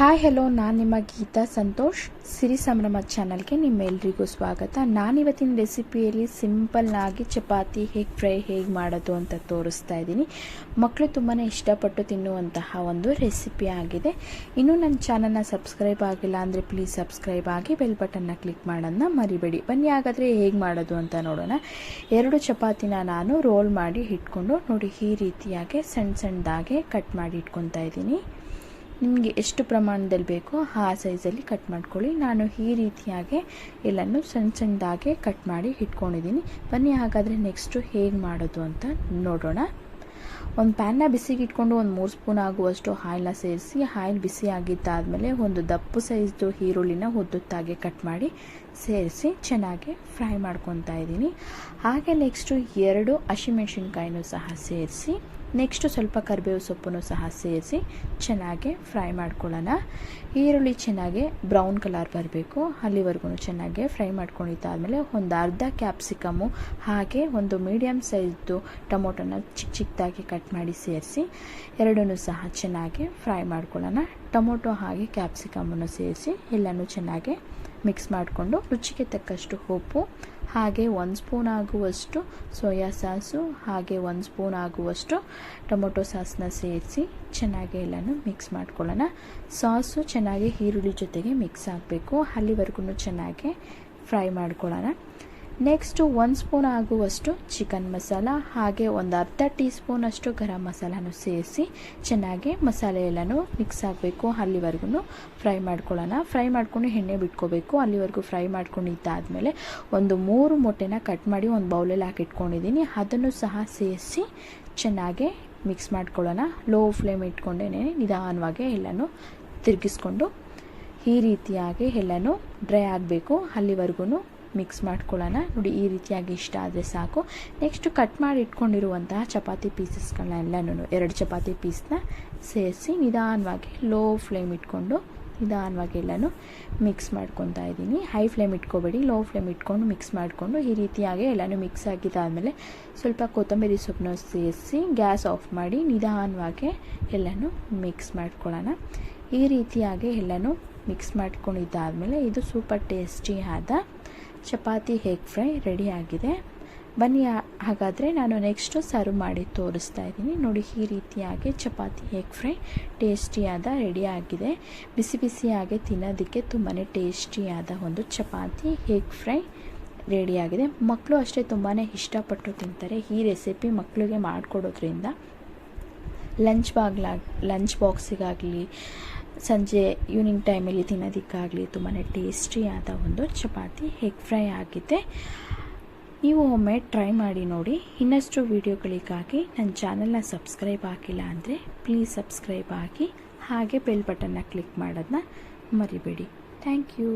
Hi hello ನಾನು ನಿಮ್ಮ ಗೀತಾ ಸಂತೋಷ್. ಸಿರಿ ಸಂಭ್ರಮ ಚಾನಲ್ಗೆ ನಿಮ್ಮೆಲ್ರಿಗೂ ಸ್ವಾಗತ. ನಾನಿವತ್ತಿನ ರೆಸಿಪಿಯಲ್ಲಿ ಸಿಂಪಲ್ನಾಗಿ ಚಪಾತಿ ಹೇಗೆ ಫ್ರೈ ಹೇಗೆ ಮಾಡೋದು ಅಂತ ತೋರಿಸ್ತಾ ಇದ್ದೀನಿ. ಮಕ್ಕಳು ತುಂಬಾ ಇಷ್ಟಪಟ್ಟು ತಿನ್ನುವಂತಹ ಒಂದು ರೆಸಿಪಿ ಆಗಿದೆ. ಇನ್ನೂ ನನ್ನ ಚಾನಲ್ನ ಸಬ್ಸ್ಕ್ರೈಬ್ ಆಗಿಲ್ಲ ಅಂದರೆ ಪ್ಲೀಸ್ ಸಬ್ಸ್ಕ್ರೈಬ್ ಆಗಿ ಬೆಲ್ ಬಟನ್ನ ಕ್ಲಿಕ್ ಮಾಡೋದನ್ನ ಮರಿಬೇಡಿ. ಬನ್ನಿ ಹಾಗಾದರೆ ಹೇಗೆ ಮಾಡೋದು ಅಂತ ನೋಡೋಣ. ಎರಡು ಚಪಾತಿನ ನಾನು ರೋಲ್ ಮಾಡಿ ಇಟ್ಕೊಂಡು ನೋಡಿ ಈ ರೀತಿಯಾಗಿ ಸಣ್ಣ ಸಣ್ಣದಾಗೆ ಕಟ್ ಮಾಡಿ ಇಟ್ಕೊತಾ ಇದ್ದೀನಿ. ನಿಮಗೆ ಎಷ್ಟು ಪ್ರಮಾಣದಲ್ಲಿ ಬೇಕೋ ಆ ಸೈಜಲ್ಲಿ ಕಟ್ ಮಾಡ್ಕೊಳ್ಳಿ. ನಾನು ಈ ರೀತಿಯಾಗಿ ಎಲ್ಲನೂ ಸಣ್ಣ ಸಣ್ಣದಾಗೆ ಕಟ್ ಮಾಡಿ ಇಟ್ಕೊಂಡಿದ್ದೀನಿ. ಬನ್ನಿ, ಹಾಗಾದರೆ ನೆಕ್ಸ್ಟು ಹೇಗೆ ಮಾಡೋದು ಅಂತ ನೋಡೋಣ. ಒಂದು ಪ್ಯಾನ್ನ ಬಿಸಿಗೆ ಇಟ್ಕೊಂಡು ಒಂದು ಮೂರು ಸ್ಪೂನ್ ಆಗುವಷ್ಟು ಆಯಿಲ್ನ ಸೇರಿಸಿ ಆಯಿಲ್ ಬಿಸಿ ಆಗಿದ್ದಾದಮೇಲೆ ಒಂದು ದಪ್ಪು ಸೈಜ್ದು ಈರುಳ್ಳಿನ ಉದ್ದುತ್ತಾಗೆ ಕಟ್ ಮಾಡಿ ಸೇರಿಸಿ ಚೆನ್ನಾಗಿ ಫ್ರೈ ಮಾಡ್ಕೊತಾ ಇದ್ದೀನಿ. ಹಾಗೆ ನೆಕ್ಸ್ಟು ಎರಡು ಹಸಿಮೆಣ್ಸಿನ್ಕಾಯಿನೂ ಸಹ ಸೇರಿಸಿ ನೆಕ್ಸ್ಟು ಸ್ವಲ್ಪ ಕರಿಬೇವು ಸೊಪ್ಪನ್ನು ಸಹ ಸೇರಿಸಿ ಚೆನ್ನಾಗಿ ಫ್ರೈ ಮಾಡ್ಕೊಳ್ಳೋಣ. ಈರುಳ್ಳಿ ಚೆನ್ನಾಗಿ ಬ್ರೌನ್ ಕಲರ್ ಬರಬೇಕು. ಅಲ್ಲಿವರೆಗೂ ಚೆನ್ನಾಗಿ ಫ್ರೈ ಮಾಡ್ಕೊಂಡಿದ್ದಾದಮೇಲೆ ಒಂದು ಅರ್ಧ ಕ್ಯಾಪ್ಸಿಕಮ್ಮು, ಹಾಗೆ ಒಂದು ಮೀಡಿಯಮ್ ಸೈಜ್ದು ಟೊಮೊಟೊನ ಚಿಕ್ಕ ಚಿಕ್ಕದಾಗಿ ಕಟ್ ಮಾಡಿ ಸೇರಿಸಿ ಎರಡನ್ನೂ ಸಹ ಚೆನ್ನಾಗಿ ಫ್ರೈ ಮಾಡ್ಕೊಳ್ಳೋಣ. ಟೊಮೊಟೊ ಹಾಗೆ ಕ್ಯಾಪ್ಸಿಕಮನ್ನು ಸೇರಿಸಿ ಎಲ್ಲನೂ ಚೆನ್ನಾಗಿ ಮಿಕ್ಸ್ ಮಾಡಿಕೊಂಡು ರುಚಿಗೆ ತಕ್ಕಷ್ಟು ಉಪ್ಪು, ಹಾಗೆ ಒಂದು ಸ್ಪೂನ್ ಆಗುವಷ್ಟು ಸೋಯಾ ಸಾಸು, ಹಾಗೆ ಒಂದು ಸ್ಪೂನ್ ಆಗುವಷ್ಟು ಟೊಮೊಟೊ ಸಾಸನ್ನ ಸೇರಿಸಿ ಚೆನ್ನಾಗಿ ಎಲ್ಲನೂ ಮಿಕ್ಸ್ ಮಾಡ್ಕೊಳ್ಳೋಣ. ಸಾಸು ಚೆನ್ನಾಗಿ ಈರುಳ್ಳಿ ಜೊತೆಗೆ ಮಿಕ್ಸ್ ಆಗಬೇಕು. ಅಲ್ಲಿವರೆಗೂ ಚೆನ್ನಾಗಿ ಫ್ರೈ ಮಾಡ್ಕೊಳ್ಳೋಣ. ನೆಕ್ಸ್ಟು ಒಂದು ಸ್ಪೂನ್ ಆಗುವಷ್ಟು ಚಿಕನ್ ಮಸಾಲ ಹಾಗೆ ಒಂದು ಅರ್ಧ ಟೀ ಸ್ಪೂನಷ್ಟು ಗರಂ ಮಸಾಲನೂ ಸೇರಿಸಿ ಚೆನ್ನಾಗಿ ಮಸಾಲೆ ಎಲ್ಲನೂ ಮಿಕ್ಸ್ ಆಗಬೇಕು. ಅಲ್ಲಿವರೆಗೂ ಫ್ರೈ ಮಾಡ್ಕೊಳ್ಳೋಣ. ಫ್ರೈ ಮಾಡ್ಕೊಂಡು ಎಣ್ಣೆ ಬಿಟ್ಕೋಬೇಕು. ಅಲ್ಲಿವರೆಗೂ ಫ್ರೈ ಮಾಡ್ಕೊಂಡು ಇದ್ದಾದಮೇಲೆ ಒಂದು ಮೂರು ಮೊಟ್ಟೆನ ಕಟ್ ಮಾಡಿ ಒಂದು ಬೌಲಲ್ಲಿ ಹಾಕಿಟ್ಕೊಂಡಿದ್ದೀನಿ. ಅದನ್ನು ಸಹ ಸೇರಿಸಿ ಚೆನ್ನಾಗಿ ಮಿಕ್ಸ್ ಮಾಡ್ಕೊಳ್ಳೋಣ. ಲೋ ಫ್ಲೇಮ್ ಇಟ್ಕೊಂಡೇ ನಿಧಾನವಾಗಿ ಎಲ್ಲನೂ ತಿರುಗಿಸ್ಕೊಂಡು ಈ ರೀತಿಯಾಗಿ ಎಲ್ಲನೂ ಡ್ರೈ ಆಗಬೇಕು. ಅಲ್ಲಿವರೆಗೂ ಮಿಕ್ಸ್ ಮಾಡ್ಕೊಳ್ಳೋಣ. ನೋಡಿ, ಈ ರೀತಿಯಾಗಿ ಇಷ್ಟ ಆದರೆ ಸಾಕು. ನೆಕ್ಸ್ಟ್ ಕಟ್ ಮಾಡಿ ಇಟ್ಕೊಂಡಿರುವಂತಹ ಚಪಾತಿ ಪೀಸಸ್ಗಳನ್ನೆಲ್ಲನೂ ಎರಡು ಚಪಾತಿ ಪೀಸ್ನ ಸೇರಿಸಿ ನಿಧಾನವಾಗಿ ಲೋ ಫ್ಲೇಮ್ ಇಟ್ಕೊಂಡು ನಿಧಾನವಾಗಿ ಎಲ್ಲನೂ ಮಿಕ್ಸ್ ಮಾಡ್ಕೊತಾ ಇದ್ದೀನಿ. ಹೈ ಫ್ಲೇಮ್ ಇಟ್ಕೋಬೇಡಿ. ಲೋ ಫ್ಲೇಮ್ ಇಟ್ಕೊಂಡು ಮಿಕ್ಸ್ ಮಾಡಿಕೊಂಡು ಈ ರೀತಿಯಾಗಿ ಎಲ್ಲನೂ ಮಿಕ್ಸ್ ಆಗಿದ್ದಾದಮೇಲೆ ಸ್ವಲ್ಪ ಕೊತ್ತಂಬರಿ ಸೊಪ್ಪನ್ನ ಸೇರಿಸಿ ಗ್ಯಾಸ್ ಆಫ್ ಮಾಡಿ ನಿಧಾನವಾಗಿ ಎಲ್ಲನೂ ಮಿಕ್ಸ್ ಮಾಡ್ಕೊಳ್ಳೋಣ. ಈ ರೀತಿಯಾಗಿ ಎಲ್ಲನೂ ಮಿಕ್ಸ್ ಮಾಡ್ಕೊಂಡಿದ್ದಾದಮೇಲೆ ಇದು ಸೂಪರ್ ಟೇಸ್ಟಿ ಆದ ಚಪಾತಿ ಹೇಗ್ ಫ್ರೈ ರೆಡಿ ಆಗಿದೆ. ಬನ್ನಿ ಹಾಗಾದರೆ ನಾನು ನೆಕ್ಸ್ಟು ಸರ್ವ್ ಮಾಡಿ ತೋರಿಸ್ತಾ ಇದ್ದೀನಿ. ನೋಡಿ, ಈ ರೀತಿಯಾಗಿ ಚಪಾತಿ ಹೇಗ್ ಫ್ರೈ ಟೇಸ್ಟಿಯಾದ ರೆಡಿ ಆಗಿದೆ. ಬಿಸಿ ಬಿಸಿಯಾಗಿ ತಿನ್ನೋದಕ್ಕೆ ತುಂಬಾ ಟೇಸ್ಟಿಯಾದ ಒಂದು ಚಪಾತಿ ಹೇಗ್ ಫ್ರೈ ರೆಡಿಯಾಗಿದೆ ಮಕ್ಕಳು ಅಷ್ಟೇ ತುಂಬಾ ಇಷ್ಟಪಟ್ಟು ತಿಂತಾರೆ. ಈ ರೆಸಿಪಿ ಮಕ್ಕಳಿಗೆ ಮಾಡಿಕೊಡೋದ್ರಿಂದ ಲಂಚ್ ಬಾಗ್ಲಾಗ ಲಂಚ್ ಬಾಕ್ಸಿಗಾಗಲಿ ಸಂಜೆ ಈವ್ನಿಂಗ್ ಟೈಮಲ್ಲಿ ತಿನ್ನೋದಕ್ಕಾಗಲಿ ತುಂಬಾ ಟೇಸ್ಟಿಯಾದ ಒಂದು ಚಪಾತಿ ಹೆಗ್ ಫ್ರೈ ಆಗಿದೆ. ನೀವು ಒಮ್ಮೆ ಟ್ರೈ ಮಾಡಿ ನೋಡಿ. ಇನ್ನಷ್ಟು ವಿಡಿಯೋಗಳಿಗಾಗಿ ನನ್ನ ಚಾನಲ್ನ ಸಬ್ಸ್ಕ್ರೈಬ್ ಆಗಿಲ್ಲ ಅಂದರೆ ಪ್ಲೀಸ್ ಸಬ್ಸ್ಕ್ರೈಬ್ ಆಗಿ. ಹಾಗೆ ಬೆಲ್ ಬಟನ್ನ ಕ್ಲಿಕ್ ಮಾಡೋದನ್ನ ಮರಿಬೇಡಿ. Thank you